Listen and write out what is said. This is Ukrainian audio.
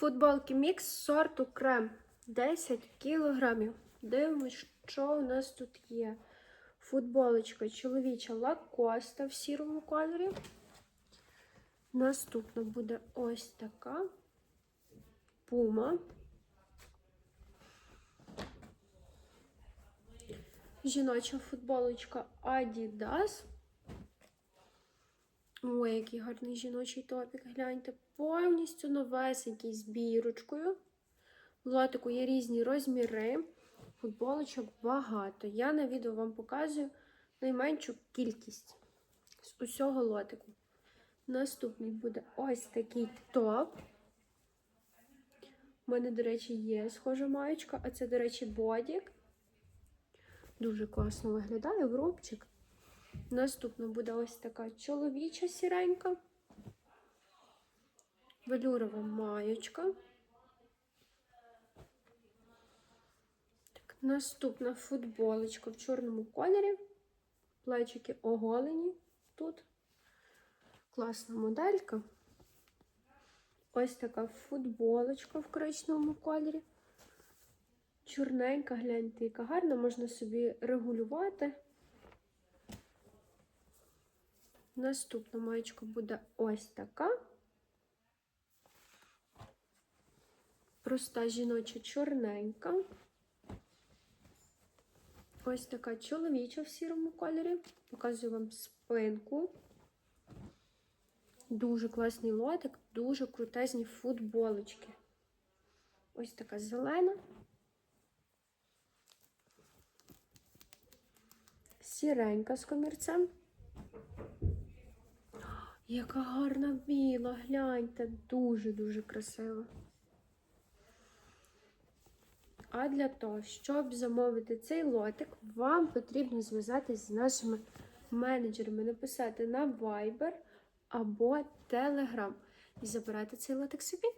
Футболки мікс сорту крем 10 кілограмів. Дивимось, що у нас тут є. Футболочка чоловіча лакоста в сірому кольорі. Наступна буде ось така пума. Жіноча футболочка Adidas. Ой, який гарний жіночий топік. Гляньте, повністю новесенький з бірочкою. В лотику є різні розміри. Футболочок багато. Я на відео вам показую найменшу кількість з усього лотику. Наступний буде ось такий топ. У мене, до речі, є схожа маєчка, а це, до речі, бодік. Дуже класно виглядає в рубчик. Наступна буде ось така чоловіча сіренька. Велюрова маєчка. Так, наступна футболочка в чорному кольорі. Плечики оголені тут. Класна моделька. Ось така футболочка в коричневому кольорі. Чорненька, гляньте, яка гарна, можна собі регулювати. Наступна маєчка буде ось така. Проста жіноча чорненька. Ось така чоловіча в сірому кольорі. Показую вам спинку. Дуже класний лотик, дуже крутезні футболочки. Ось така зелена. Сіренька з комірцем. Яка гарна біла, гляньте, дуже-дуже красива. А для того, щоб замовити цей лотик, вам потрібно зв'язатись з нашими менеджерами, написати на Viber або Telegram і забирати цей лотик собі.